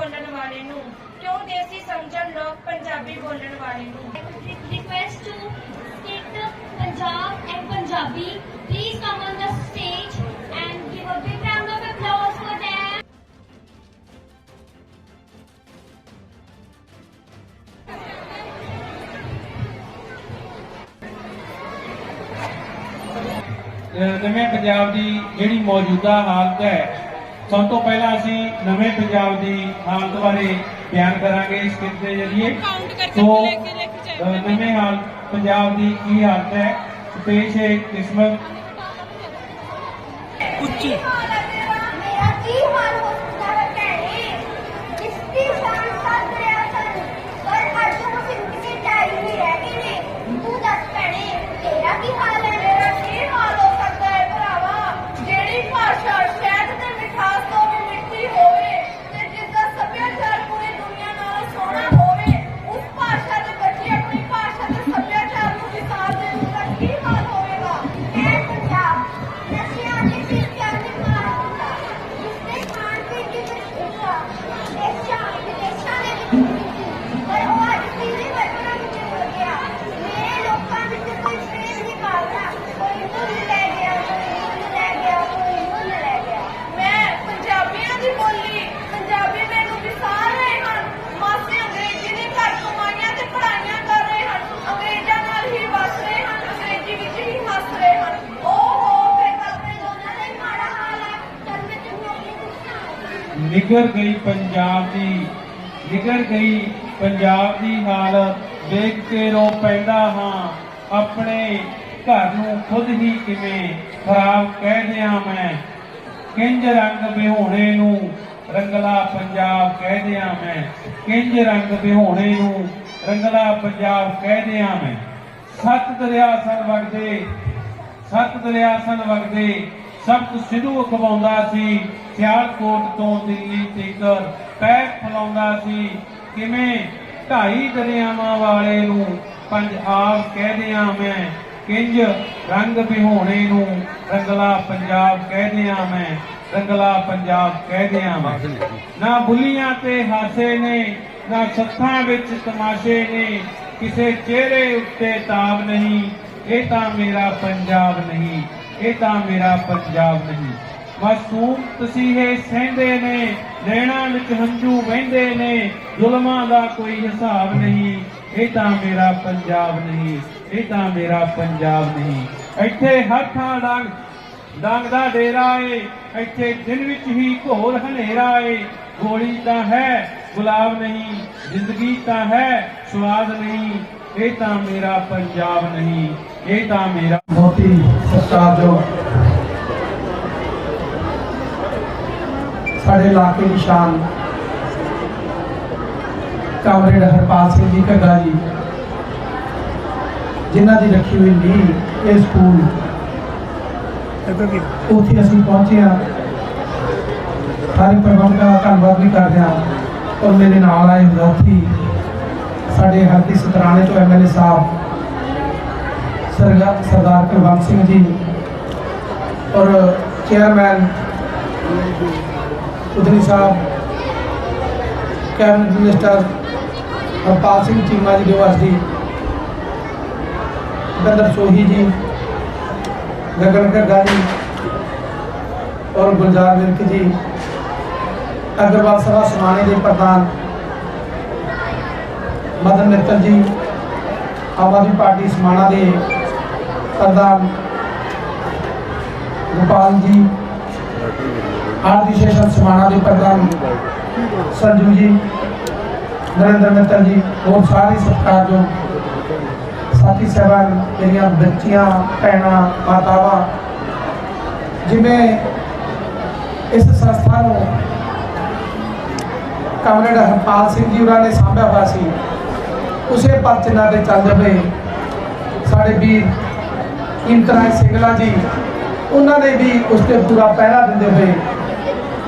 ਬੋਲਣ ਵਾਲੇ ਨੂੰ ਕਿਉਂ ਦੇਸੀ ਸਮਝਣ ਲੋਕ ਪੰਜਾਬੀ ਬੋਲਣ ਵਾਲੇ ਨੂੰ request to speak the Punjab and Punjabi. Please come on the stage and give a big round of applause for them. ਅਹ ਨਵੇਂ ਪੰਜਾਬ ਦੀ ਜਿਹੜੀ ਮੌਜੂਦਾ ਹਾਲਤ ਹੈ ਸਭ ਤੋਂ ਪਹਿਲਾਂ ਅਸੀਂ ਨਵੇਂ ਪੰਜਾਬ ਦੀ ਹਾਲਤ ਬਾਰੇ ਬਿਆਨ ਕਰਾਂਗੇ ਇਸ ਕਿੱਤੇ ਦੇ ਜ਼ਰੀਏ। ਸੋ ਨਵੇਂ ਹਾਲ ਪੰਜਾਬ ਦੀ ਕੀ ਹਾਲਤ ਹੈ? ਪੇਸ਼ ਹੈ ਕਿਸਮਤ। ਮੇਰਾ ਨਿਗਰ ਗਈ ਪੰਜਾਬ ਦੀ ਨਿਗਰ ਗਈ ਪੰਜਾਬ ਦੀ ਹਾਲਤ ਦੇਖ ਕੇ ਰੋ ਪੈਂਦਾ ਹਾਂ, ਆਪਣੇ ਘਰ ਨੂੰ ਖੁਦ ਹੀ ਕਿਵੇਂ ਖਰਾਬ ਕਹਿ ਦਿਆਂ ਮੈਂ। ਕਿੰਜ ਰੰਗ ਵਿਹੋਣੇ ਨੂੰ ਰੰਗਲਾ ਪੰਜਾਬ ਕਹਿ ਦਿਆਂ ਮੈਂ। ਕਿੰਜ ਰੰਗ ਵਿਹੋਣੇ ਨੂੰ ਰੰਗਲਾ ਪੰਜਾਬ ਕਹਿ ਦਿਆਂ ਮੈਂ। ਸਤ ਦਰਿਆ ਸਨ ਵਗਦੇ, ਸਤ ਦਰਿਆ ਸਨ ਵਗਦੇ ਸਬਤ ਸਿੱਧੂ ਖਵਾਉਂਦਾ ਸੀ, ਸਿਆਲਕੋਟ ਤੋਂ ਦਿੱਲੀ ਤੀਕਰ ਪੈਰ ਫਲਾਉਂਦਾ ਸੀ। ਕਿਵੇਂ? ਢਾਈ ਦਰਿਆਵਾਂ ਵਾਲੇ ਨੂੰ ਪੰਜਾਬ ਕਹਿਦਿਆਂ ਮੈਂ, ਕਿੰਜ ਰੰਗ ਵਿਹੋਣੇ ਨੂੰ ਰੰਗਲਾ ਪੰਜਾਬ ਕਹਿਦਿਆਂ ਮੈਂ, ਰੰਗਲਾ ਪੰਜਾਬ ਕਹਿਦਿਆਂ ਮੈਂ। ਨਾ ਬੁੱਲੀਆਂ ਤੇ ਹਾਸੇ ਨੇ, ਨਾ ਸੱਥਾਂ ਵਿੱਚ ਤਮਾਸ਼ੇ ਨੇ, ਕਿਸੇ ਚਿਹਰੇ ਉੱਤੇ ਤਾਬ ਨਹੀਂ, ਇਹ ਤਾਂ ਮੇਰਾ ਪੰਜਾਬ ਨਹੀਂ। ਇਹ ਤਾਂ ਮੇਰਾ ਪੰਜਾਬ ਨਹੀਂ। ਮਾਸੂਮ ਤਸੀਹੇ ਸਹਿੰਦੇ ਨੇ, ਨੈਣਾ ਵਿੱਚ ਹੰਝੂ ਵਹਿੰਦੇ ਨੇ, ਜ਼ੁਲਮਾਂ ਦਾ ਕੋਈ ਹਿਸਾਬ ਨਹੀਂ। ਇਹ ਤਾਂ ਮੇਰਾ ਪੰਜਾਬ ਨਹੀਂ, ਇਹ ਤਾਂ ਮੇਰਾ ਪੰਜਾਬ ਨਹੀਂ। ਇੱਥੇ ਹਰ ਥਾਂ ਡੰਗ ਡੰਗ ਦਾ ਡੇਰਾ ਏ, ਇੱਥੇ ਦਿਨ ਵਿੱਚ ਹੀ ਘੋਰ ਹਨੇਰਾ ਏ। ਗੋਲੀ ਤਾਂ ਹੈ, ਗੁਲਾਬ ਨਹੀਂ, ਜ਼ਿੰਦਗੀ ਤਾਂ ਹੈ, ਸਵਾਦ ਨਹੀਂ, ਇਹ ਤਾਂ ਮੇਰਾ ਪੰਜਾਬ ਨਹੀਂ। ਇਹ ਤਾਂ ਮੇਰਾ ਬਹੁਤ ਹੀ ਸਤਿਕਾਰਯੋਗ ਸਾਡੇ ਇਲਾਕੇ ਦੀ ਸ਼ਾਨ। ਕਾਮਰੇਡ ਹਰਪਾਲ ਸਿੰਘ ਜੀ ਘੱਗਾ ਜੀ ਜਿਨ੍ਹਾਂ ਦੀ ਰੱਖੀ ਹੋਈ ਨੀਂਹ ਇਹ ਸਕੂਲ ਉੱਥੇ ਅਸੀਂ ਪਹੁੰਚੇ ਹਾਂ। ਸਾਰੇ ਪ੍ਰਬੰਧਕਾਂ ਦਾ ਧੰਨਵਾਦ ਵੀ ਕਰਦੇ ਹਾਂ। ਔਰ ਮੇਰੇ ਨਾਲ ਆਏ ਵਿਦਿਆਰਥੀ ਸਾਡੇ ਹਲਕੇ ਸਤਰਾਣੇ ਤੋਂ ਐਮਐਲਏ ਸਾਹਿਬ ਸਰਦਾਰ ਸਰਦਾਰ ਕੁਲਵੰਤ ਸਿੰਘ ਜੀ ਔਰ ਚੇਅਰਮੈਨ ਉਦਰੀ ਸਾਹਿਬ, ਕੈਬਨਿਟ ਮਿਨਿਸਟਰ ਹਰਪਾਲ ਸਿੰਘ ਚੀਮਾ ਜੀ ਦੇ ਵਾਸਤੇ ਬੰਦਰ ਸੋਹੀ ਜੀ, ਗਗਨ ਘੱਗਾ ਜੀ ਔਰ ਗੁਲਜ਼ਾਰ ਵਿਰਕ ਜੀ, ਅਗਰਵਾਲ ਸਭਾ ਸਮਾਣੇ ਦੇ ਪ੍ਰਧਾਨ ਮਦਨ ਮਿੱਤਲ ਜੀ, ਆਮ ਆਦਮੀ ਪਾਰਟੀ ਸਮਾਣਾ ਦੇ ਪ੍ਰਧਾਨ ਗੋਪਾਲ ਜੀ ਆਰਤੀ ਸੈਸ਼ਨ ਸਮਾਣਾ ਦੇ ਪ੍ਰਧਾਨ ਸੰਜੂ ਜੀ, ਨਰਿੰਦਰ ਮਿੱਤਲ ਜੀ, ਹੋਰ ਸਾਰੇ ਸਤਿਕਾਰਯੋਗ ਸਾਥੀ ਸਹਿਬਾਨ ਮੇਰੀਆਂ ਬੱਚੀਆਂ, ਭੈਣਾਂ, ਮਾਤਾਵਾਂ, ਜਿਵੇਂ ਇਸ ਸੰਸਥਾ ਨੂੰ ਕਾਮਰੇਡ ਹਰਪਾਲ ਸਿੰਘ ਜੀ ਉਹਨਾਂ ਨੇ ਸਾਂਭਿਆ ਹੋਇਆ ਸੀ, ਉਸੇ ਪਰਚਨਾ 'ਤੇ ਚੱਲਦੇ ਹੋਏ ਸਾਡੇ ਵੀਰ ਇੰਤਰਾਜ ਸਿੰਗਲਾ ਜੀ, ਉਹਨਾਂ ਨੇ ਵੀ ਉਸ ਤੇ ਪੂਰਾ ਪਹਿਰਾ ਦਿੰਦੇ ਹੋਏ,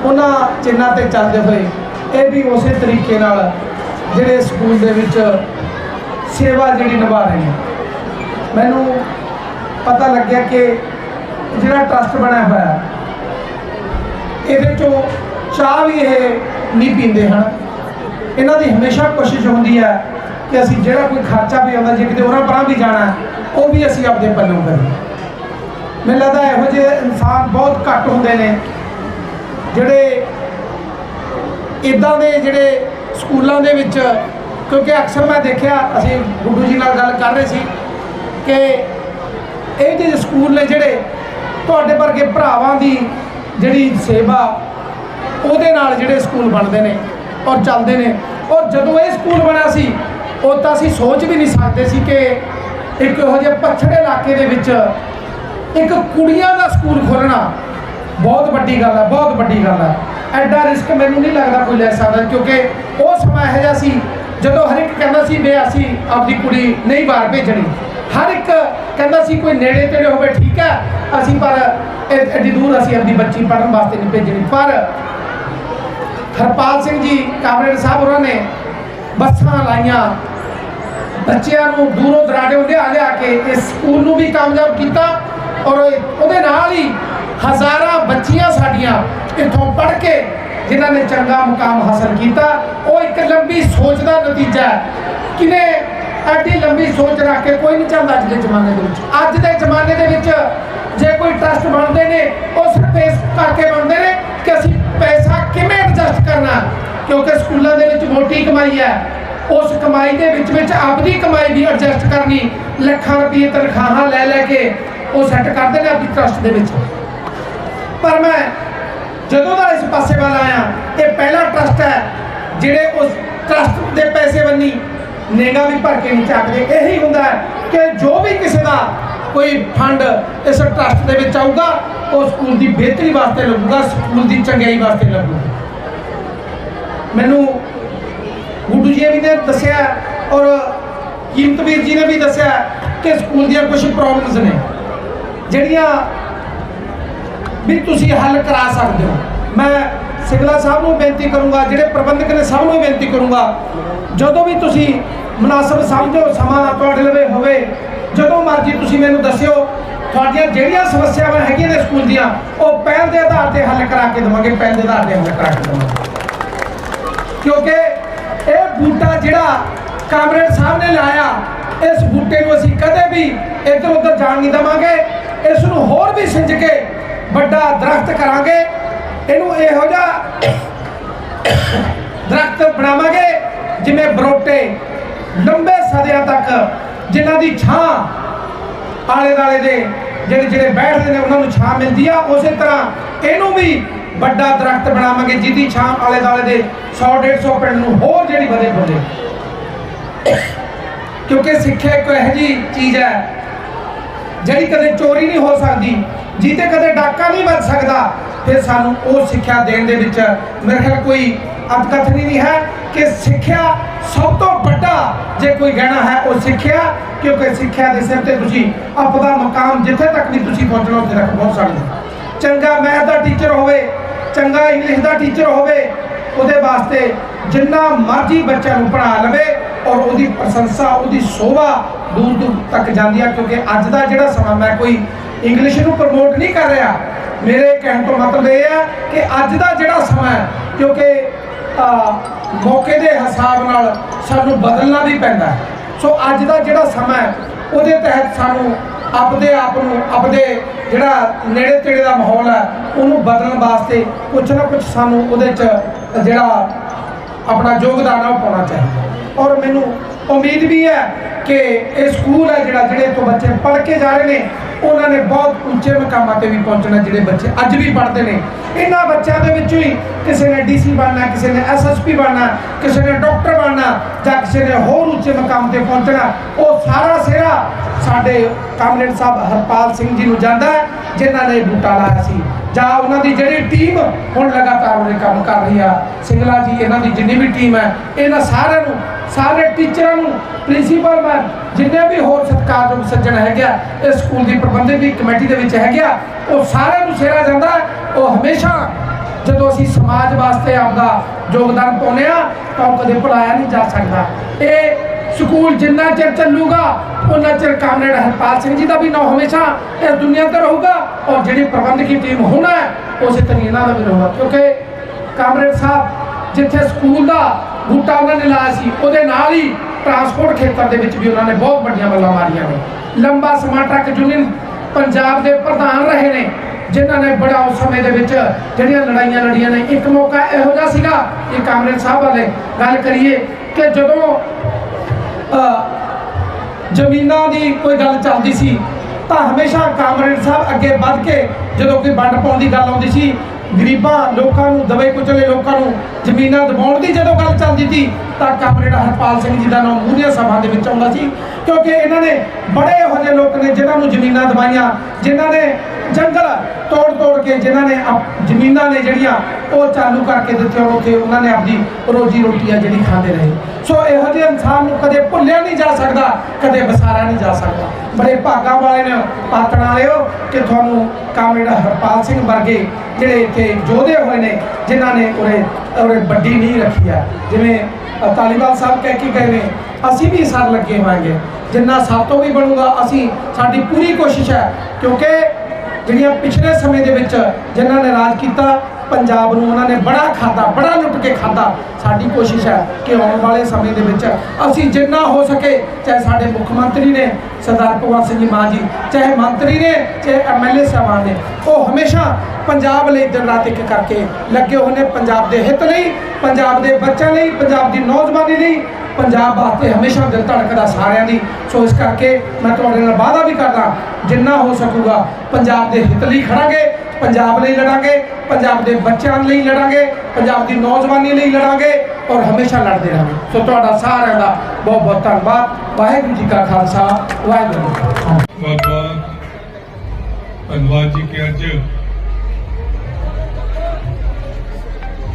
ਉਹਨਾਂ ਚਿੰਨਾਂ ਤੇ ਚੱਲਦੇ ਹੋਏ, ਇਹ ਵੀ ਉਸੇ ਤਰੀਕੇ ਨਾਲ ਜਿਹੜੇ ਸਕੂਲ ਦੇ ਵਿੱਚ ਸੇਵਾ ਜਿਹੜੀ ਨਿਭਾ ਰਹੇ ਨੇ। ਮੈਨੂੰ ਪਤਾ ਲੱਗਿਆ ਕਿ ਜਿਹੜਾ ਟਰਸਟ ਬਣਿਆ ਹੋਇਆ, ਇਹਦੇ ਚੋਂ ਚਾਹ ਵੀ ਇਹ ਨਹੀਂ ਪੀਂਦੇ ਹਨ। ਇਹਨਾਂ ਦੀ ਹਮੇਸ਼ਾ ਕੋਸ਼ਿਸ਼ ਹੁੰਦੀ ਹੈ ਕਿ ਅਸੀਂ ਜਿਹੜਾ ਕੋਈ ਖਰਚਾ ਵੀ ਆਉਂਦਾ, ਜੇ ਕਿਤੇ ਉਹਨਾਂ ਪਰਾਂ ਵੀ ਜਾਣਾ ਉਹ ਵੀ ਅਸੀਂ ਆਪਦੇ ਪੱਲੋਂ ਕਰੀਏ। ਮੈਨੂੰ ਲੱਗਦਾ ਇਹੋ ਜਿਹੇ ਇਨਸਾਨ ਬਹੁਤ ਘੱਟ ਹੁੰਦੇ ਨੇ, ਜਿਹੜੇ ਇਦਾਂ ਦੇ ਜਿਹੜੇ ਸਕੂਲਾਂ ਦੇ ਵਿੱਚ, ਕਿਉਂਕਿ ਅਕਸਰ ਮੈਂ ਦੇਖਿਆ, ਅਸੀਂ ਗੁੱਡੂ ਜੀ ਨਾਲ ਗੱਲ ਕਰ ਰਹੇ ਸੀ, ਕਿ ਇਹ ਜਿਹੜੇ ਸਕੂਲ ਨੇ ਜਿਹੜੇ ਤੁਹਾਡੇ ਵਰਗੇ ਭਰਾਵਾਂ ਦੀ ਜਿਹੜੀ ਸੇਵਾ, ਉਹਦੇ ਨਾਲ ਜਿਹੜੇ ਸਕੂਲ ਬਣਦੇ ਨੇ ਔਰ ਚੱਲਦੇ ਨੇ। ਔਰ ਜਦੋਂ ਇਹ ਸਕੂਲ ਬਣਿਆ ਸੀ ਉਹ ਤਾਂ ਅਸੀਂ ਸੋਚ ਵੀ ਨਹੀਂ ਸਕਦੇ ਸੀ ਕਿ ਇੱਕ ਇਹੋ ਜਿਹੇ ਪੱਛੜੇ ਇਲਾਕੇ ਦੇ ਵਿੱਚ ਇੱਕ ਕੁੜੀਆਂ ਦਾ ਸਕੂਲ ਖੋਲ੍ਹਣਾ ਬਹੁਤ ਵੱਡੀ ਗੱਲ ਹੈ ਬਹੁਤ ਵੱਡੀ ਗੱਲ ਹੈ ਐਡਾ ਰਿਸਕ ਮੈਨੂੰ ਨਹੀਂ ਲੱਗਦਾ ਕੋਈ ਲੈ ਸਕਦਾ, ਕਿਉਂਕਿ ਉਹ ਸਮਾਂ ਇਹੋ ਜਿਹਾ ਸੀ ਜਦੋਂ ਹਰ ਇੱਕ ਕਹਿੰਦਾ ਸੀ ਵੀ ਅਸੀਂ ਆਪਦੀ ਕੁੜੀ ਨਹੀਂ ਬਾਹਰ ਭੇਜਣੀ। ਹਰ ਇੱਕ ਕਹਿੰਦਾ ਸੀ ਕੋਈ ਨੇੜੇ ਤੇੜੇ ਹੋਵੇ, ਠੀਕ ਹੈ ਅਸੀਂ ਪਰ ਐਡੀ ਦੂਰ ਅਸੀਂ ਆਪਣੀ ਬੱਚੀ ਪੜ੍ਹਨ ਵਾਸਤੇ ਨਹੀਂ ਭੇਜਣੀ। ਪਰ ਹਰਪਾਲ ਸਿੰਘ ਜੀ, ਕਾਮਰੇਡ ਸਾਹਿਬ ਉਹਨਾਂ ਨੇ ਬੱਸਾਂ ਲਾਈਆਂ ਬੱਚਿਆਂ ਨੂੰ ਦੂਰੋਂ ਦਰਾਡਿਓਂ ਲਿਆ ਲਿਆ ਕੇ ਇਸ ਸਕੂਲ ਨੂੰ ਵੀ ਕਾਮਯਾਬ ਕੀਤਾ ਔਰ ਉਹਦੇ ਨਾਲ ਹੀ ਹਜ਼ਾਰਾਂ ਬੱਚੀਆਂ ਸਾਡੀਆਂ ਇੱਥੋਂ ਪੜ੍ਹ ਕੇ ਜਿਨ੍ਹਾਂ ਨੇ ਚੰਗਾ ਮੁਕਾਮ ਹਾਸਲ ਕੀਤਾ। ਉਹ ਇੱਕ ਲੰਬੀ ਸੋਚ ਦਾ ਨਤੀਜਾ ਹੈ। ਕਿਨੇ ਐਡੀ ਲੰਬੀ ਸੋਚ ਰੱਖ ਕੇ ਕੋਈ ਨਹੀਂ ਚਾਹੁੰਦਾ ਅੱਜ ਦੇ ਜ਼ਮਾਨੇ ਦੇ ਵਿੱਚ। ਅੱਜ ਦੇ ਜ਼ਮਾਨੇ ਦੇ ਵਿੱਚ ਜੇ ਕੋਈ ਟਰਸਟ ਬਣਦੇ ਨੇ, ਉਹ ਸਿਰਫ ਇਸ ਕਰਕੇ ਬਣਦੇ ਨੇ ਕਿ ਅਸੀਂ ਪੈਸਾ ਕਿਵੇਂ ਐਡਜਸਟ ਕਰਨਾ। ਕਿਉਂਕਿ ਸਕੂਲਾਂ ਦੇ ਵਿੱਚ ਮੋਟੀ ਕਮਾਈ ਹੈ। ਉਸ ਕਮਾਈ ਦੇ ਵਿੱਚ ਵਿੱਚ ਆਪਦੀ ਕਮਾਈ ਵੀ ਐਡਜਸਟ ਕਰਨੀ, ਲੱਖਾਂ ਰੁਪਏ ਤਨਖਾਹਾਂ ਲੈ ਲੈ ਕੇ ਉਹ ਸੈੱਟ ਕਰਦੇ ਨੇ ਆਪਣੀ ਟਰਸਟ ਦੇ ਵਿੱਚ। ਪਰ ਮੈਂ ਜਦੋਂ ਦਾ ਇਸ ਪਾਸੇ ਵੱਲ ਆਇਆ, ਇਹ ਪਹਿਲਾ ਟਰਸਟ ਹੈ ਜਿਹੜੇ ਉਸ ਟਰਸਟ ਦੇ ਪੈਸੇ ਬੰਨੀ ਨੇਗਾ ਵੀ ਭਰ ਕੇ ਨਹੀਂ ਚੱਕਦੇ ਇਹੀ ਹੁੰਦਾ ਕਿ ਜੋ ਵੀ ਕਿਸੇ ਦਾ ਕੋਈ ਫੰਡ ਇਸ ਟਰਸਟ ਦੇ ਵਿੱਚ ਆਊਗਾ, ਉਹ ਸਕੂਲ ਦੀ ਬਿਹਤਰੀ ਵਾਸਤੇ ਲੱਗੂਗਾ ਸਕੂਲ ਦੀ ਚੰਗਿਆਈ ਵਾਸਤੇ ਲੱਗੂਗਾ। ਮੈਨੂੰ ਗੁੱਡੂ ਜੀ ਵੀ ਨੇ ਦੱਸਿਆ ਔਰ ਕੀਮਤਵੀਰ ਜੀ ਨੇ ਵੀ ਦੱਸਿਆ ਕਿ ਸਕੂਲ ਦੀਆਂ ਕੁਝ ਪ੍ਰੋਬਲਮਸ ਨੇ, ਜਿਹੜੀਆਂ ਵੀ ਤੁਸੀਂ ਹੱਲ ਕਰਾ ਸਕਦੇ ਹੋ। ਮੈਂ ਸਿੰਗਲਾ ਸਾਹਿਬ ਨੂੰ ਬੇਨਤੀ ਕਰੂੰਗਾ, ਜਿਹੜੇ ਪ੍ਰਬੰਧਕ ਨੇ ਸਭ ਨੂੰ ਬੇਨਤੀ ਕਰੂੰਗਾ, ਜਦੋਂ ਵੀ ਤੁਸੀਂ ਮੁਨਾਸਬ ਸਮਝੋ, ਸਮਾਂ ਤੁਹਾਡੇ ਲਵੇ ਹੋਵੇ, ਜਦੋਂ ਮਰਜ਼ੀ ਤੁਸੀਂ ਮੈਨੂੰ ਦੱਸਿਓ, ਤੁਹਾਡੀਆਂ ਜਿਹੜੀਆਂ ਸਮੱਸਿਆਵਾਂ ਹੈਗੀਆਂ ਨੇ ਸਕੂਲ ਦੀਆਂ, ਉਹ ਪਹਿਲ ਦੇ ਆਧਾਰ ਤੇ ਹੱਲ ਕਰਾ ਕੇ ਦੇਵਾਂਗੇ, ਪਹਿਲ ਦੇ ਆਧਾਰ ਤੇ ਹੱਲ ਕਰਾ ਕੇ ਦੇਵਾਂਗੇ। ਕਿਉਂਕਿ ਬੂਟਾ ਜਿਹੜਾ ਕਾਮਰੇਡ ਸਾਹਿਬ ਨੇ ਲਾਇਆ, ਇਸ ਬੂਟੇ ਨੂੰ ਅਸੀਂ ਕਦੇ ਵੀ ਇੱਧਰ ਉੱਧਰ ਜਾਣ ਨਹੀਂ ਦੇਵਾਂਗੇ। ਇਸ ਨੂੰ ਹੋਰ ਵੀ ਸਿੰਜ ਕੇ ਵੱਡਾ ਦਰਖਤ ਕਰਾਂਗੇ। ਇਹਨੂੰ ਇਹੋ ਜਿਹਾ ਦਰਖਤ ਬਣਾਵਾਂਗੇ ਜਿਵੇਂ ਬਰੋਟੇ, ਲੰਬੇ ਸਦਿਆਂ ਤੱਕ ਜਿਨ੍ਹਾਂ ਦੀ ਛਾਂ ਆਲੇ ਦਾਲੇ ਦੇ ਜਿਹੜੇ ਜਿਹੜੇ ਬੈਠਦੇ ਨੇ, ਉਹਨਾਂ ਨੂੰ ਛਾਂ ਮਿਲਦੀ ਆ। ਉਸੇ ਤਰ੍ਹਾਂ ਇਹਨੂੰ ਵੀ ਵੱਡਾ ਦਰਖਤ ਬਣਾਵਾਂਗੇ, ਜਿਹਦੀ ਛਾਂ ਆਲੇ ਦਾਲੇ ਦੇ 100 150 ਪਿੰਡ ਨੂੰ ਹੋਰ ਜਿਹੜੀ ਵਧੇ ਵਧੇ ਕਿਉਂਕਿ ਸਿੱਖਿਆ ਇੱਕ ਇਹੋ ਜਿਹੀ ਚੀਜ਼ ਹੈ, ਜਿਹੜੀ ਕਦੇ ਚੋਰੀ ਨਹੀਂ ਹੋ ਸਕਦੀ ਜਿਹਤੇ ਕਦੇ ਡਾਕਾ ਨਹੀਂ ਵੱਜ ਸਕਦਾ, ਫਿਰ ਸਾਨੂੰ ਉਹ ਸਿੱਖਿਆ ਦੇਣ ਦੇ ਵਿੱਚ ਮੇਰੇ ਖਿਆਲ ਕੋਈ ਅਤਕਥਨੀ ਨਹੀਂ ਹੈ ਕਿ ਸਿੱਖਿਆ ਸਭ ਤੋਂ ਵੱਡਾ ਜੇ ਕੋਈ ਗਹਿਣਾ ਹੈ, ਉਹ ਸਿੱਖਿਆ, ਕਿਉਂਕਿ ਸਿੱਖਿਆ ਦੇ ਸਿਰ ਤੇ ਤੁਸੀਂ ਆਪਦਾ ਮਕਾਮ ਜਿੱਥੇ ਤੱਕ ਵੀ ਤੁਸੀਂ ਪਹੁੰਚਣਾ, ਉੱਥੇ ਤੱਕ ਪਹੁੰਚ ਸਕਦੇ ਹੋ। ਚੰਗਾ ਮੈਥ ਦਾ ਟੀਚਰ ਹੋਵੇ ਚੰਗਾ ਇੰਗਲਿਸ਼ ਦਾ ਟੀਚਰ ਹੋਵੇ, ਉਹਦੇ ਵਾਸਤੇ ਜਿੰਨਾ ਮਰਜ਼ੀ ਬੱਚਿਆਂ ਨੂੰ ਪੜ੍ਹਾ ਲਵੇ ਔਰ ਉਹਦੀ ਪ੍ਰਸ਼ੰਸਾ, ਉਹਦੀ ਸ਼ੋਭਾ ਦੂਰ ਦੂਰ ਤੱਕ ਜਾਂਦੀ ਆ, ਕਿਉਂਕਿ ਅੱਜ ਦਾ ਜਿਹੜਾ ਸਮਾਂ ਮੈਂ ਕੋਈ ਇੰਗਲਿਸ਼ ਨੂੰ ਪ੍ਰਮੋਟ ਨਹੀਂ ਕਰ ਰਿਹਾ, ਮੇਰੇ ਕਹਿਣ ਤੋਂ ਮਤਲਬ ਇਹ ਹੈ ਕਿ ਅੱਜ ਦਾ ਜਿਹੜਾ ਸਮਾਂ ਹੈ, ਕਿਉਂਕਿ ਮੌਕੇ ਦੇ ਹਿਸਾਬ ਨਾਲ ਸਾਨੂੰ ਬਦਲਣਾ ਵੀ ਪੈਂਦਾ ਸੋ ਅੱਜ ਦਾ ਜਿਹੜਾ ਸਮਾਂ ਹੈ, ਉਹਦੇ ਤਹਿਤ ਸਾਨੂੰ ਆਪਦੇ ਆਪ ਨੂੰ, ਆਪਦੇ ਜਿਹੜਾ ਨੇੜੇ ਤੇੜੇ ਦਾ ਮਾਹੌਲ ਹੈ, ਉਹਨੂੰ ਬਦਲਣ ਵਾਸਤੇ ਕੁਝ ਨਾ ਕੁਝ ਸਾਨੂੰ ਉਹਦੇ 'ਚ ਜਿਹੜਾ ਆਪਣਾ ਯੋਗਦਾਨ ਆ ਉਹ ਪਾਉਣਾ ਚਾਹੀਦਾ। ਔਰ ਮੈਨੂੰ ਉਮੀਦ ਵੀ ਹੈ ਕਿ ਇਹ ਸਕੂਲ ਹੈ ਜਿਹੜਾ, ਜਿਹੜੇ ਤੋਂ ਬੱਚੇ ਪੜ੍ਹ ਕੇ ਜਾ ਰਹੇ ਨੇ ਉਹਨਾਂ ਨੇ ਬਹੁਤ ਉੱਚੇ ਮਕਾਮਾਂ ਤੇ ਵੀ ਪਹੁੰਚਣਾ ਜਿਹੜੇ ਬੱਚੇ ਅੱਜ ਵੀ ਪੜ੍ਹਦੇ ਨੇ। ਇਹਨਾਂ ਬੱਚਿਆਂ ਦੇ ਵਿੱਚੋਂ ਹੀ ਕਿਸੇ ਨੇ ਡੀਸੀ ਬਣਨਾ, ਕਿਸੇ ਨੇ ਐਸਐਸਪੀ ਬਣਨਾ, ਕਿਸੇ ਨੇ ਡਾਕਟਰ ਬਣਨਾ ਜਾਂ ਕਿਸੇ ਨੇ ਹੋਰ ਉੱਚੇ ਮਕਾਮ ਤੇ ਪਹੁੰਚਣਾ, ਉਹ ਸਾਰਾ ਸਿਹਰਾ ਸਾਡੇ ਕਾਮਰੇਡ ਸਾਹਿਬ ਹਰਪਾਲ ਸਿੰਘ ਜੀ ਨੂੰ ਜਾਂਦਾ ਹੈ, ਜਿਨ੍ਹਾਂ ਨੇ ਬੂਟਾ ਲਾਇਆ ਸੀ। ਜਾਂ ਉਹਨਾਂ ਦੀ ਜਿਹੜੀ ਟੀਮ ਹੁਣ ਲਗਾਤਾਰ ਉਹਨੇ ਕੰਮ ਕਰ ਰਹੀ ਆ। ਸਿੰਗਲਾ ਜੀ, ਇਹਨਾਂ ਦੀ ਜਿੰਨੀ ਵੀ ਟੀਮ ਹੈ, ਇਹਨਾਂ ਸਾਰਿਆਂ ਨੂੰ ਸਾਰੇ ਟੀਚਰਾਂ ਨੂੰ, ਪ੍ਰਿੰਸੀਪਲ ਮੈਮ, ਜਿੰਨੇ ਵੀ ਹੋਰ ਸਤਿਕਾਰਯੋਗ ਸੱਜਣ ਹੈਗੇ ਆ, ਇਸ ਸਕੂਲ ਦੀ ਪ੍ਰਬੰਧਕ ਦੀ ਕਮੇਟੀ ਦੇ ਵਿੱਚ ਹੈਗੇ ਆ, ਉਹ ਸਾਰਿਆਂ ਨੂੰ ਸਿਹਰਾ ਜਾਂਦਾ ਉਹ ਹਮੇਸ਼ਾ ਜਦੋਂ ਅਸੀਂ ਸਮਾਜ ਵਾਸਤੇ ਆਪਦਾ ਯੋਗਦਾਨ ਪਾਉਂਦੇ ਆ ਤਾਂ ਉਹ ਕਦੇ ਭੁਲਾਇਆ ਨਹੀਂ ਜਾ ਸਕਦਾ। ਇਹ ਸਕੂਲ ਜਿੰਨਾ ਚਿਰ ਚੱਲੂਗਾ, ਉਹਨਾਂ ਚਿਰ ਕਾਮਰੇਡ ਹਰਪਾਲ ਸਿੰਘ ਜੀ ਦਾ ਵੀ ਨਾਮ ਹਮੇਸ਼ਾ ਇਸ ਦੁਨੀਆ ਤੇ ਰਹੂਗਾ, ਔਰ ਜਿਹੜੀ ਪ੍ਰਬੰਧਕੀ ਟੀਮ ਹੋਣਾ ਉਸੇ ਤਰ੍ਹਾਂ ਇਹਨਾਂ ਦਾ ਵੀ ਰਹੂਗਾ। ਕਿਉਂਕਿ ਕਾਮਰੇਡ ਸਾਹਿਬ, ਜਿੱਥੇ ਸਕੂਲ ਦਾ ਬੂਟਾ ਉਹਨਾਂ ਨੇ ਲਾਇਆ ਸੀ। ਉਹਦੇ ਨਾਲ ਹੀ ਟਰਾਂਸਪੋਰਟ ਖੇਤਰ ਦੇ ਵਿੱਚ ਵੀ ਉਹਨਾਂ ਨੇ ਬਹੁਤ ਵੱਡੀਆਂ ਮੱਲਾਂ ਮਾਰੀਆਂ ਨੇ। ਲੰਬਾ ਸਮਾਂ ਟਰੱਕ ਯੂਨੀਅਨ ਪੰਜਾਬ ਦੇ ਪ੍ਰਧਾਨ ਰਹੇ ਨੇ, ਜਿਨ੍ਹਾਂ ਨੇ ਬੜਾ ਉਸ ਸਮੇਂ ਦੇ ਵਿੱਚ ਜਿਹੜੀਆਂ ਲੜਾਈਆਂ ਲੜੀਆਂ ਨੇ, ਇੱਕ ਮੌਕਾ ਇਹੋ ਜਿਹਾ ਸੀਗਾ ਕਿ ਕਾਮਰੇਡ ਸਾਹਿਬ ਵਾਲੇ, ਗੱਲ ਕਰੀਏ ਕਿ ਜਦੋਂ ਜ਼ਮੀਨਾਂ ਦੀ ਕੋਈ ਗੱਲ ਚੱਲਦੀ ਸੀ, ਤਾਂ ਹਮੇਸ਼ਾ ਕਾਮਰੇਡ ਸਾਹਿਬ ਅੱਗੇ ਵੱਧ ਕੇ ਜਦੋਂ ਕੋਈ ਵੰਡ ਪਾਉਣ ਦੀ ਗੱਲ ਆਉਂਦੀ ਸੀ ਗਰੀਬਾਂ ਲੋਕਾਂ ਨੂੰ ਦਵੇ ਕੁਚਲੇ ਲੋਕਾਂ ਨੂੰ ਜ਼ਮੀਨਾਂ ਦਿਵਾਉਣ ਦੀ ਜਦੋਂ ਗੱਲ ਚੱਲਦੀ ਸੀ, ਤਾਂ ਕਾਮਰੇਡ ਹਰਪਾਲ ਸਿੰਘ ਜੀ ਦਾ ਨਾਮ ਮੂਹਰੀਆਂ ਸਭਾ ਦੇ ਵਿੱਚ ਆਉਂਦਾ ਸੀ। ਕਿਉਂਕਿ ਇਹਨਾਂ ਨੇ ਬੜੇ ਇਹੋ ਜਿਹੇ ਲੋਕ ਨੇ ਜਿਨ੍ਹਾਂ ਨੂੰ ਜ਼ਮੀਨਾਂ ਦਵਾਈਆਂ ਜਿਨ੍ਹਾਂ ਨੇ ਜੰਗਲ ਤੋੜ ਤੋੜ ਕੇ ਜਿਨ੍ਹਾਂ ਨੇ ਆਪ- ਜ਼ਮੀਨਾਂ ਨੇ ਜਿਹੜੀਆਂ ਉਹ ਚਾਲੂ ਕਰਕੇ ਦਿੱਤੀਆਂ ਉੱਥੇ ਉਹਨਾਂ ਨੇ ਆਪਦੀ ਰੋਜੀ ਰੋਟੀ ਆ ਜਿਹੜੀ ਖਾਂਦੇ ਰਹੇ। ਸੋ ਇਹੋ ਜਿਹੇ ਇਨਸਾਨ ਨੂੰ ਕਦੇ ਭੁੱਲਿਆ ਨਹੀਂ ਜਾ ਸਕਦਾ ਕਦੇ ਵਿਸਾਰਿਆ ਨਹੀਂ ਜਾ ਸਕਦਾ। ਬੜੇ ਭਾਗਾਂ ਵਾਲੇ ਨੇ ਪਾਤਣ ਵਾਲਿਓ ਕਿ ਤੁਹਾਨੂੰ ਕਾਮਰੇਡ ਹਰਪਾਲ ਸਿੰਘ ਵਰਗੇ ਜਿਹੜੇ ਇੱਥੇ ਯੋਧੇ ਹੋਏ ਨੇ ਜਿਨ੍ਹਾਂ ਨੇ ਉਰੇ ਉਰੇ ਵੱਡੀ ਨਹੀਂ ਰੱਖੀ ਆ। ਜਿਵੇਂ ਅ, ਤਾਲੀਬਾਨ ਸਾਹਿਬ ਕਹਿ ਕੇ ਗਏ ਨੇ ਅਸੀਂ ਵੀ ਸਰ ਲੱਗੇ ਹੋਵਾਂਗੇ। ਜਿੰਨਾ ਸਾਤੋਂ ਵੀ ਬਣੂਗਾ ਅਸੀਂ ਸਾਡੀ ਪੂਰੀ ਕੋਸ਼ਿਸ਼ ਹੈ ਕਿਉਂਕਿ ਜਿਹੜੀਆਂ ਪਿਛਲੇ ਸਮੇਂ ਦੇ ਵਿੱਚ ਜਿਨ੍ਹਾਂ ਨੇ ਰਾਜ ਕੀਤਾ, ਪੰਜਾਬ ਨੂੰ ਉਹਨਾਂ ਨੇ ਬੜਾ ਖਾਦਾ ਬੜਾ ਲੁੱਟ ਕੇ ਖਾਦਾ ਸਾਡੀ ਕੋਸ਼ਿਸ਼ ਹੈ ਕਿ ਆਉਣ ਵਾਲੇ ਸਮੇਂ ਦੇ ਵਿੱਚ ਅਸੀਂ ਜਿੰਨਾ ਹੋ ਸਕੇ, ਚਾਹੇ ਸਾਡੇ ਮੁੱਖ ਮੰਤਰੀ ਨੇ, ਸਰਦਾਰ ਭਗਵੰਤ ਸਿੰਘ ਜੀ ਮਾਨ ਜੀ, ਚਾਹੇ ਮੰਤਰੀ ਨੇ, ਚਾਹੇ ਐਮਐਲਏ ਸਾਹਿਬਾਨ ਨੇ, ਉਹ ਹਮੇਸ਼ਾ ਪੰਜਾਬ ਲਈ ਦਿਨ ਰਾਤ ਇੱਕ ਕਰਕੇ ਲੱਗੇ ਹੋਏ ਨੇ। ਪੰਜਾਬ ਦੇ ਹਿੱਤ ਲਈ, ਪੰਜਾਬ ਦੇ ਬੱਚਿਆਂ ਲਈ, ਪੰਜਾਬ ਦੀ ਨੌਜਵਾਨੀ ਲਈ ਪੰਜਾਬ ਵਾਸਤੇ ਹਮੇਸ਼ਾ ਦਿਲ ਧੜਕਦਾ ਸਾਰਿਆਂ ਦੀ। ਸੋ ਇਸ ਕਰਕੇ ਮੈਂ ਤੁਹਾਡੇ ਨਾਲ ਵਾਅਦਾ ਵੀ ਕਰਦਾ, ਜਿੰਨਾ ਹੋ ਸਕੂਗਾ ਪੰਜਾਬ ਦੇ ਹਿੱਤ ਲਈ ਖੜਾਂਗੇ, ਪੰਜਾਬ ਲਈ ਲੜਾਂਗੇ, ਪੰਜਾਬ ਦੇ ਬੱਚਿਆਂ ਲਈ ਲੜਾਂਗੇ, ਪੰਜਾਬ ਦੀ ਨੌਜਵਾਨੀ ਲਈ ਲੜਾਂਗੇ ਔਰ ਹਮੇਸ਼ਾ ਲੜਦੇ ਰਹਾਂਗੇ। ਸੋ ਤੁਹਾਡਾ ਸਾਰਿਆਂ ਦਾ ਬਹੁਤ ਬਹੁਤ ਧੰਨਵਾਦ। ਵਾਹਿਗੁਰੂ ਜੀ ਕਾ ਖਾਲਸਾ, ਵਾਹਿਗੁਰੂ ਜੀ ਧੰਨਵਾਦ। ਜੀ ਕਿ ਅੱਜ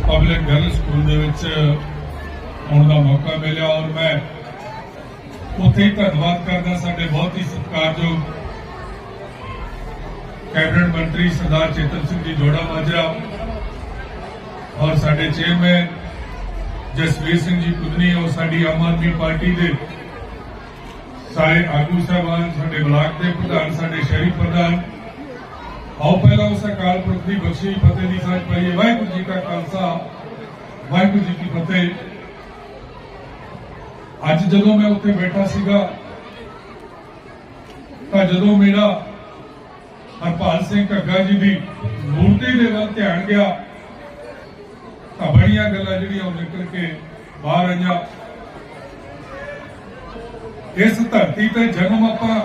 ਪਬਲਿਕ ਗਰਲ ਸਕੂਲ ਦੇ ਵਿੱਚ ਆਉਣ ਦਾ ਮੌਕਾ ਮਿਲਿਆ ਔਰ ਮੈਂ ਉੱਥੇ ਹੀ ਧੰਨਵਾਦ ਕਰਦਾ ਸਾਡੇ ਬਹੁਤ ਹੀ ਸਤਿਕਾਰਯੋਗ ਕੈਬਨਿਟ ਮੰਤਰੀ ਸਰਦਾਰ ਚੇਤਨ ਸਿੰਘ ਜੀ ਜੋੜਾ ਮਾਜਰਾ ਔਰ ਸਾਡੇ ਚੇਅਰਮੈਨ ਜਸਵੀਰ ਸਿੰਘ ਜੀ ਕੁਦਨੀ ਔਰ ਸਾਡੀ ਆਮ ਆਦਮੀ ਪਾਰਟੀ ਦੇ ਸਾਰੇ ਆਗੂ ਸਾਹਿਬਾਨ, ਸਾਡੇ ਬਲਾਕ ਦੇ ਪ੍ਰਧਾਨ, ਸਾਡੇ ਸ਼ਹਿਰੀ ਪ੍ਰਧਾਨ। ਆਓ ਪਹਿਲਾਂ ਉਸ ਅਕਾਲ ਪੁਰਖ ਦੀ ਬਖਸ਼ੀ, ਫਤਿਹ ਦੀ ਸਾਂਝ ਪਾਈਏ। ਵਾਹਿਗੁਰੂ ਜੀ ਕਾ ਖਾਲਸਾ, ਵਾਹਿਗੁਰੂ ਜੀ ਕੀ ਫਤਿਹ। ਅੱਜ ਜਦੋਂ ਮੈਂ ਉੱਥੇ ਬੈਠਾ ਸੀਗਾ, ਤਾਂ ਜਦੋਂ ਮੇਰਾ ਹਰਪਾਲ ਸਿੰਘ ਘੱਗਾ ਜੀ ਦੀ ਮੂਰਤੀ ਦੇ ਵੱਲ ਧਿਆਨ ਗਿਆ, ਤਾਂ ਬੜੀਆਂ ਗੱਲਾਂ ਜਿਹੜੀਆਂ ਉਹ ਨਿਕਲ ਕੇ ਬਾਹਰ ਆਈਆਂ। ਇਸ ਧਰਤੀ ਤੇ ਜਨਮ ਆਪਾਂ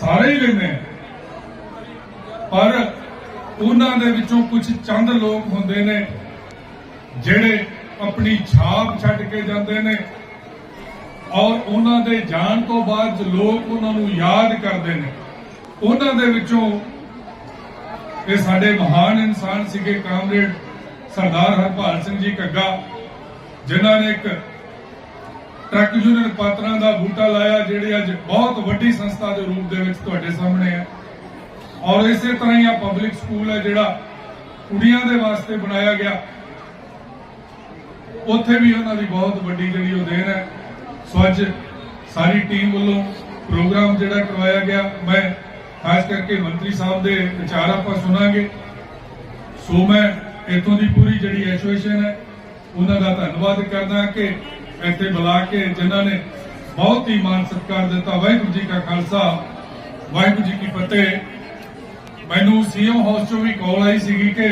ਸਾਰੇ ਹੀ ਲੈਂਦੇ ਹਾਂ। ਪਰ ਉਹਨਾਂ ਦੇ ਵਿੱਚੋਂ ਕੁਝ ਚੰਦ ਲੋਕ ਹੁੰਦੇ ਨੇ, ਜਿਹੜੇ ਆਪਣੀ ਛਾਪ ਛੱਡ ਕੇ ਜਾਂਦੇ ਨੇ। ਔਰ ਉਹਨਾਂ ਦੇ ਜਾਣ ਤੋਂ ਬਾਅਦ ਲੋਕ ਉਹਨਾਂ ਨੂੰ ਯਾਦ ਕਰਦੇ ਨੇ। ਉਹਨਾਂ ਦੇ ਵਿੱਚੋਂ ਇਹ ਸਾਡੇ ਮਹਾਨ ਇਨਸਾਨ ਸੀਗੇ, ਕਾਮਰੇਡ ਸਰਦਾਰ ਹਰਪਾਲ ਸਿੰਘ ਜੀ ਕੱਗਾ ਜਿਨ੍ਹਾਂ ਨੇ ਇੱਕ ਟਰੱਕ ਯੂਨੀਅਨ ਪਾਤਰਾਂ ਦਾ ਬੂਟਾ ਲਾਇਆ, ਜਿਹੜੇ ਅੱਜ ਬਹੁਤ ਵੱਡੀ ਸੰਸਥਾ ਦੇ ਰੂਪ ਦੇ ਵਿੱਚ ਤੁਹਾਡੇ ਸਾਹਮਣੇ ਹੈ। ਔਰ ਇਸੇ ਤਰ੍ਹਾਂ ਹੀ ਆ ਪਬਲਿਕ ਸਕੂਲ ਹੈ, ਜਿਹੜਾ ਕੁੜੀਆਂ ਦੇ ਵਾਸਤੇ ਬਣਾਇਆ ਗਿਆ। ਉੱਥੇ ਵੀ ਉਹਨਾਂ ਦੀ ਬਹੁਤ ਵੱਡੀ ਜਿਹੜੀ ਉਹ ਦੇਣ ਹੈ। ਸੋ ਅੱਜ ਸਾਰੀ ਟੀਮ ਵੱਲੋਂ ਪ੍ਰੋਗਰਾਮ ਜਿਹੜਾ ਕਰਵਾਇਆ ਗਿਆ। ਮੈਂ ਖਾਸ ਕਰਕੇ ਮੰਤਰੀ ਸਾਹਿਬ ਦੇ ਵਿਚਾਰ ਆਪਾਂ ਸੁਣਾਂਗੇ। ਸੋ ਮੈਂ ਇਥੋਂ ਦੀ ਪੂਰੀ ਜਿਹੜੀ ਐਸੋਸੀਏਸ਼ਨ ਹੈ, ਉਹਨਾਂ ਦਾ ਧੰਨਵਾਦ ਕਰਦਾ ਕਿ ਇੱਥੇ ਬੁਲਾ ਕੇ ਜਿਨ੍ਹਾਂ ਨੇ ਬਹੁਤ ਹੀ ਮਾਨ ਸਤਿਕਾਰ ਦਿੱਤਾ। ਵਾਹਿਗੁਰੂ ਜੀ ਕਾ ਖਾਲਸਾ, ਵਾਹਿਗੁਰੂ ਜੀ ਕੀ ਫਤਿਹ। ਮੈਨੂੰ ਸੀਐਮ ਹਾਊਸ ਚੋਂ ਵੀ ਕਾਲ ਆਈ ਸੀਗੀ ਕਿ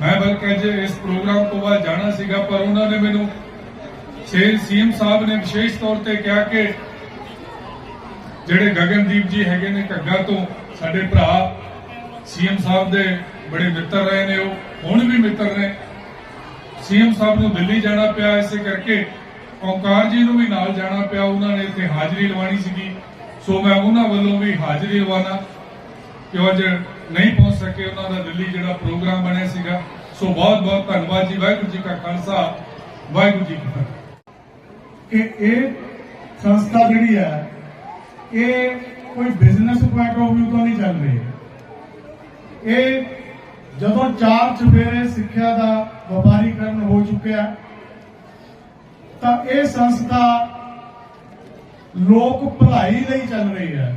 ਮੈਂ ਬਲਕਿ ਅੱਜ ਇਸ ਪ੍ਰੋਗਰਾਮ ਤੋਂ ਬਾਅਦ ਜਾਣਾ ਸੀਗਾ, ਪਰ ਉਹਨਾਂ ਨੇ ਮੈਨੂੰ ਸੀਐਮ ਸਾਹਿਬ ਨੇ ਵਿਸ਼ੇਸ਼ ਤੌਰ ਤੇ ਕਿਹਾ ਕਿ ਜਿਹੜੇ ਗਗਨਦੀਪ ਜੀ ਹੈਗੇ ਨੇ ਘੱਗਾ ਤੋਂ, ਸਾਡੇ ਭਰਾ ਸੀਐਮ ਸਾਹਿਬ ਦੇ ਬੜੇ ਮਿੱਤਰ ਰਹੇ ਨੇ ਉਹ, ਹੁਣ ਵੀ ਮਿੱਤਰ ਨੇ। ਸੀਐਮ ਸਾਹਿਬ ਨੂੰ ਦਿੱਲੀ ਜਾਣਾ ਪਿਆ, ਇਸੇ ਕਰਕੇ ਓਕਾਰ ਜੀ ਨੂੰ ਵੀ ਨਾਲ ਜਾਣਾ ਪਿਆ, ਉਹਨਾਂ ਨੇ ਇੱਥੇ ਹਾਜ਼ਰੀ ਲਵਾਣੀ ਸੀਗੀ। ਸੋ ਮੈਂ ਉਹਨਾਂ ਵੱਲੋਂ ਵੀ ਹਾਜ਼ਰੀ ਲਵਾਣਾ ਕਿ ਅੱਜ ਨਹੀਂ ਪਹੁੰਚ ਸਕੇ, ਉਹਨਾਂ ਦਾ ਦਿੱਲੀ ਜਿਹੜਾ ਪ੍ਰੋਗਰਾਮ ਬਣਿਆ ਸੀਗਾ। ਸੋ ਬਹੁਤ ਬਹੁਤ ਧੰਨਵਾਦ ਜੀ, ਵਾਹਿਗੁਰੂ ਜੀ ਕਾ ਖਾਲਸਾ, ਵਾਹਿਗੁਰੂ ਜੀ ਕੀ ਫਤਿਹ। ਕਿ ਇਹ ਸੰਸਥਾ ਜਿਹੜੀ ਹੈ, ਇਹ ਕੋਈ ਬਿਜ਼ਨਸ ਪੁਆਇੰਟ ਆਫ View ਤੋਂ ਨਹੀਂ ਚੱਲ ਰਹੀ। ਇਹ ਜਦੋਂ ਚਾਰ ਚੁਫੇਰੇ ਸਿੱਖਿਆ ਦਾ ਵਪਾਰੀਕਰਨ ਹੋ ਚੁੱਕਿਆ, ਤਾਂ ਇਹ ਸੰਸਥਾ ਲੋਕ ਭਲਾਈ ਲਈ ਚੱਲ ਰਹੀ ਹੈ।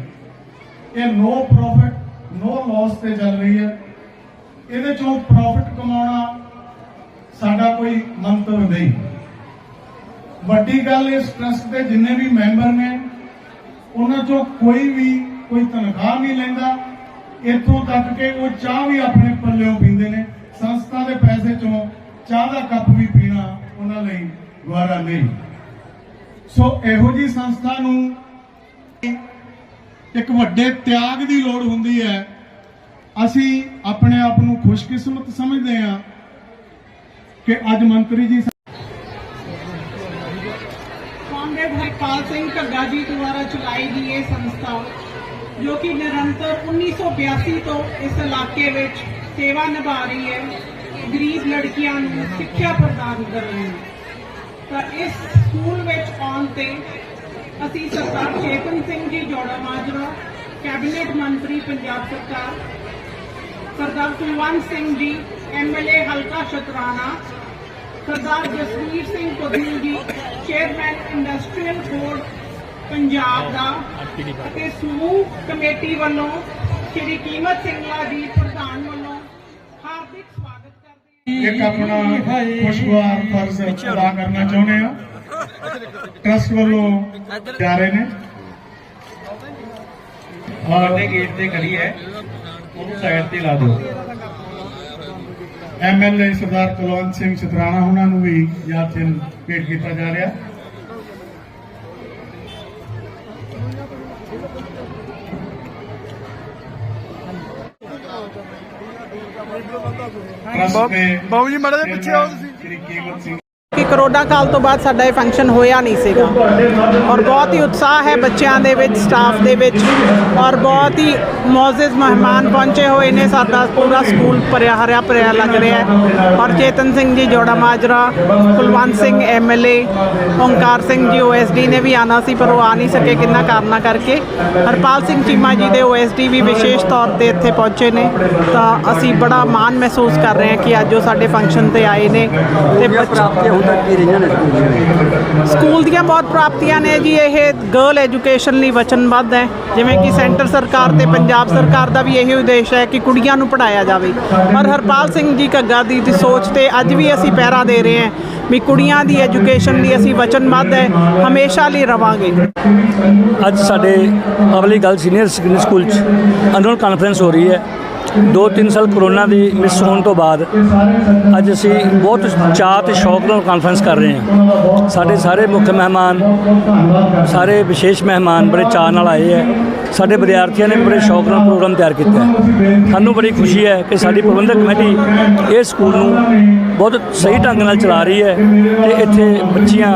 ਇਹ ਨੋ ਪ੍ਰੋਫਿਟ ਨੋ ਲਾਸ ਤੇ ਚੱਲ ਰਹੀ ਹੈ। ਇਹਦੇ ਚੋਂ ਪ੍ਰੋਫਿਟ ਕਮਾਉਣਾ ਸਾਡਾ ਕੋਈ ਮੰਤਵ ਨਹੀਂ। ਵੱਡੀ ਗੱਲ ਇਸ ਟਰਸਟ ਦੇ ਜਿੰਨੇ ਵੀ ਮੈਂਬਰ ਨੇ, ਉਹਨਾਂ ਚੋਂ ਕੋਈ ਵੀ ਕੋਈ ਤਨਖਾਹ ਨਹੀਂ ਲੈਂਦਾ। ਇੱਥੋਂ ਤੱਕ ਕਿ ਉਹ ਚਾਹ ਵੀ ਆਪਣੇ ਪੱਲਿਓਂ ਪੀਂਦੇ ਨੇ। ਸੰਸਥਾ ਦੇ ਪੈਸੇ ਚੋਂ ਚਾਹ ਦਾ ਕੱਪ ਵੀ ਪੀਣਾ ਉਹਨਾਂ ਲਈ ਗਵਾਰਾ ਨਹੀਂ। ਸੋ ਇਹੋ ਜੀ ਸੰਸਥਾ ਨੂੰ ਇੱਕ ਵੱਡੇ ਤਿਆਗ ਦੀ ਲੋੜ ਹੁੰਦੀ ਹੈ। ਅਸੀਂ ਆਪਣੇ ਆਪ ਨੂੰ ਖੁਸ਼ਕਿਸਮਤ ਸਮਝਦੇ ਹਾਂ ਕਿ ਅੱਜ ਮੰਤਰੀ ਜੀ ਕਾਮਰੇਡ ਹਰਪਾਲ ਸਿੰਘ ਘੱਗਾ ਜੀ ਦੁਆਰਾ ਚਲਾਈ ਗਈ ਇਹ ਸੰਸਥਾ, ਜੋ ਕਿ ਨਿਰੰਤਰ 1982 ਤੋਂ ਇਸ ਇਲਾਕੇ ਵਿੱਚ ਸੇਵਾ ਨਿਭਾ ਰਹੀ ਹੈ, ਗਰੀਬ ਲੜਕੀਆਂ ਨੂੰ ਸਿੱਖਿਆ ਪ੍ਰਦਾਨ ਕਰ ਰਹੀ ਹੈ। ਤਾਂ ਇਸ ਸਕੂਲ ਵਿੱਚ ਆਉਣ ਤੇ ਅਸੀਂ ਸਰਦਾਰ ਚੇਤਨ ਸਿੰਘ ਜੀ ਜੋੜਾ ਮਾਜਰਾ, ਕੈਬਨਿਟ ਮੰਤਰੀ ਪੰਜਾਬ ਸਰਕਾਰ, ਸਰਦਾਰ ਕੁਲਵੰਤ ਸਿੰਘ ਜੀ ਐਮਐਲਏ ਹਲਕਾ ਸ਼ਤਰਾਣਾ ਸਰਦਾਰ Jasvir Singh Padhu ji chairman industrial board Punjab ਦਾ ਅਤੇ ਸਮੂਹ ਕਮੇਟੀ ਵੱਲੋਂ ਸ਼੍ਰੀ ਕੀਮਤ ਸਿੰਘਲਾ ਜੀ ਪ੍ਰਧਾਨ ਵੱਲੋਂ ਹਾਰਦਿਕ ਸਵਾਗਤ ਕਰਦੇ ਹਾਂ। ਇੱਕ ਆਪਣਾ ਖੁਸ਼ਗਵਾਰ ਫਰਜ਼ ਅਦਾ ਕਰਨਾ ਚਾਹੁੰਦੇ ਆ ਟਰਸਟ ਵੱਲੋਂ ਜਾ ਰਹੇ ਨੇ। ਸਾਡੇ ਗੇਟ ਤੇ ਖੜੀ ਹੈ। ਉਹਨੂੰ ਸਾਈਡ ਤੇ ਲਾ ਦਿਓ। ਐਮਐਲਏ ਸਰਦਾਰ ਕੁਲਵੰਤ ਸਿੰਘ ਚਤਰਾਣਾ ਉਹਨਾਂ ਨੂੰ ਵੀ ਯਾਦ ਚਿੰਨ ਭੇਟ ਕੀਤਾ ਜਾ ਰਿਹਾ। ਬਾਬੂ ਜੀ ਮੜੇ ਪਿੱਛੇ ਆਓ ਤੁਸੀਂ। ਸ੍ਰੀ ਸਿੰਘ ਕਰੋਨਾ ਕਾਲ ਤੋਂ ਬਾਅਦ ਸਾਡਾ ਇਹ ਫੰਕਸ਼ਨ ਹੋਇਆ ਨਹੀਂ ਸੀਗਾ। ਔਰ ਬਹੁਤ ਹੀ ਉਤਸ਼ਾਹ ਹੈ ਬੱਚਿਆਂ ਦੇ ਵਿੱਚ ਸਟਾਫ ਦੇ ਵਿੱਚ। ਔਰ ਬਹੁਤ ਹੀ ਮੌਜਜ਼ ਮਹਿਮਾਨ ਪਹੁੰਚੇ ਹੋਏ ਨੇ ਸਾਡਾ ਪੂਰਾ ਸਕੂਲ ਭਰਿਆ ਹਰਿਆ ਭਰਿਆ ਲੱਗ ਰਿਹਾ ਹੈ। ਔਰ ਚੇਤਨ ਸਿੰਘ ਜੀ ਜੋੜਾ ਮਾਜਰਾ ਕੁਲਵੰਤ ਸਿੰਘ ਐਮਐਲਏ ਓਂਕਾਰ ਸਿੰਘ ਜੀ ਓਐਸਡੀ ਨੇ ਵੀ ਆਣਾ ਸੀ ਪਰ ਉਹ ਆ ਨਹੀਂ ਸਕੇ ਕਿੰਨਾ ਕਾਰਨਾ ਕਰਕੇ। ਹਰਪਾਲ ਸਿੰਘ ਚੀਮਾ ਜੀ ਦੇ ਓਐਸਡੀ ਵੀ ਵਿਸ਼ੇਸ਼ ਤੌਰ ਤੇ ਇੱਥੇ ਪਹੁੰਚੇ ਨੇ। ਤਾਂ ਅਸੀਂ ਬੜਾ ਮਾਣ ਮਹਿਸੂਸ ਕਰ ਰਹੇ ਹਾਂ ਕਿ ਅੱਜ ਉਹ ਸਾਡੇ ਫੰਕਸ਼ਨ ਤੇ ਆਏ ਨੇ। ਤੇ ਬੱਚ- ਸਕੂਲ ਦੀਆਂ? ਬਹੁਤ ਪ੍ਰਾਪਤੀਆਂ ਨੇ ਜੀ ਇਹ ਗਰਲ ਐਜੂਕੇਸ਼ਨ ਲਈ ਵਚਨਬੱਧ ਹੈ। ਜਿਵੇਂ ਕਿ ਸੈਂਟਰ ਸਰਕਾਰ ਤੇ ਪੰਜਾਬ ਸਰਕਾਰ ਦਾ ਵੀ ਇਹੀ ਉਦੇਸ਼ ਹੈ ਕਿ ਕੁੜੀਆਂ ਨੂੰ ਪੜਾਇਆ ਜਾਵੇ। ਔਰ ਹਰਪਾਲ ਸਿੰਘ ਜੀ ਘੱਗਾ ਦੀ ਦੀ ਸੋਚ ਤੇ ਅੱਜ ਵੀ ਅਸੀਂ ਪਹਿਰਾ ਦੇ ਰਹੇ ਹਾਂ ਵੀ ਕੁੜੀਆਂ ਦੀ ਐਜੂਕੇਸ਼ਨ ਲਈ ਅਸੀਂ ਵਚਨਬੱਧ ਹੈ ਹਮੇਸ਼ਾ ਲਈ ਰਵਾਂਗੇ। ਅੱਜ ਸਾਡੇ ਅਵਲੀ ਗੱਲ ਸੀਨੀਅਰ ਸੈਕੰਡਰੀ ਸਕੂਲ 'ਚ ਐਨੂਅਲ ਕਾਨਫਰੰਸ ਹੋ ਰਹੀ ਹੈ। ਦੋ ਤਿੰਨ ਸਾਲ ਕਰੋਨਾ ਦੀ ਮਿਸ ਹੋਣ ਤੋਂ ਬਾਅਦ ਅੱਜ ਅਸੀਂ ਬਹੁਤ ਚਾਅ ਤੇ ਸ਼ੌਕ ਨਾਲ ਕਾਨਫਰੰਸ ਕਰ ਰਹੇ ਹਾਂ। ਸਾਡੇ ਸਾਰੇ ਮੁੱਖ ਮਹਿਮਾਨ, ਸਾਰੇ ਵਿਸ਼ੇਸ਼ ਮਹਿਮਾਨ ਬੜੇ ਚਾਅ ਨਾਲ ਆਏ ਹੈ। ਸਾਡੇ ਵਿਦਿਆਰਥੀਆਂ ਨੇ ਬੜੇ ਸ਼ੌਕ ਨਾਲ ਪ੍ਰੋਗਰਾਮ ਤਿਆਰ ਕੀਤਾ ਸਾਨੂੰ ਬੜੀ ਖੁਸ਼ੀ ਹੈ ਕਿ ਸਾਡੀ ਪ੍ਰਬੰਧਕ ਕਮੇਟੀ ਇਹ ਸਕੂਲ ਨੂੰ ਬਹੁਤ ਸਹੀ ਢੰਗ ਨਾਲ ਚਲਾ ਰਹੀ ਹੈ ਤੇ ਇੱਥੇ ਬੱਚੀਆਂ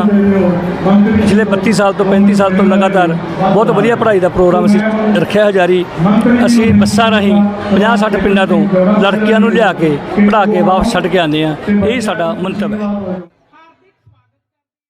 ਪਿਛਲੇ 32 ਸਾਲ ਤੋਂ 35 ਸਾਲ ਤੋਂ ਲਗਾਤਾਰ ਬਹੁਤ ਵਧੀਆ ਪੜ੍ਹਾਈ ਦਾ ਪ੍ਰੋਗਰਾਮ ਅਸੀਂ ਰੱਖਿਆ ਹੈ ਜਾਰੀ। ਅਸੀਂ ਬੱਸਾਂ ਰਾਹੀਂ 50 60 ਪਿੰਡਾਂ ਤੋਂ ਲੜਕੀਆਂ ਨੂੰ ਲਿਆ ਕੇ, ਪੜ੍ਹਾ ਕੇ ਵਾਪਸ ਛੱਡ ਕੇ ਆਉਂਦੇ ਹਾਂ ਇਹ ਸਾਡਾ ਮੰਤਵ ਹੈ।